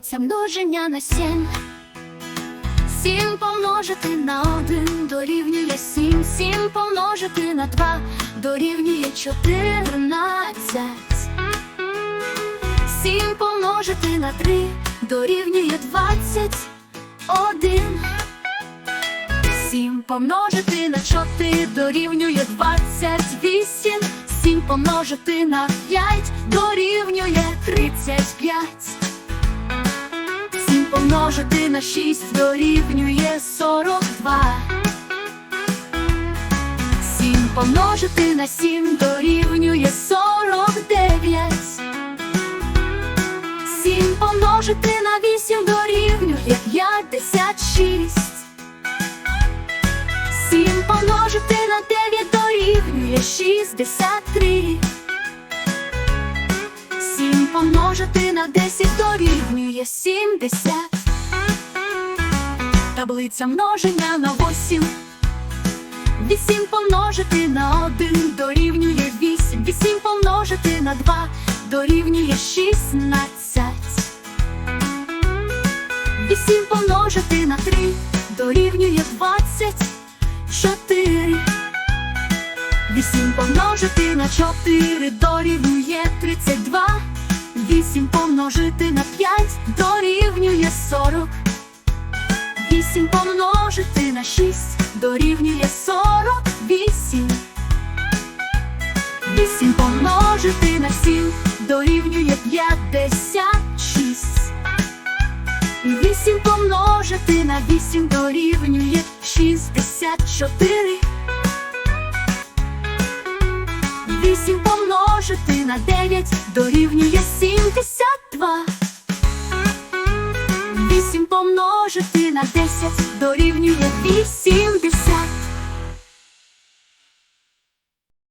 Таблиця множення на сім. Сім помножити на один дорівнює сім. Сім помножити на два дорівнює чотирнадцять. Сім помножити на три дорівнює двадцять один. Сім помножити на чотири дорівнює двадцять вісім. Сім помножити на п'ять дорівнює тридцять п'ять. Помножити на шість дорівнює сорок два. Сім помножити на сім дорівнює сорок дев'ять. Сім помножити на вісім дорівнює п'ятдесят шість. Сім помножити на дев'ять дорівнює шістдесят три. Сім помножити на десять дорівнює сімдесят. Таблиця множення на восім. Вісім помножити на один дорівнює вісім. Вісім помножити на два дорівнює шістнадцять. Вісім помножити на три дорівнює двадцять чотири. Вісім помножити на чотири дорівнює тридцять два. Вісім помножити на п'ять дорівнює сорок. Вісім помножити на шість дорівнює сорок вісім. Вісім помножити на сім дорівнює п'ятдесят шість. Вісім помножити на вісім дорівнює шістдесят чотири. Вісім помножити на дев'ять дорівнює сімдесят два. Вісім помножити на десять дорівнює вісім.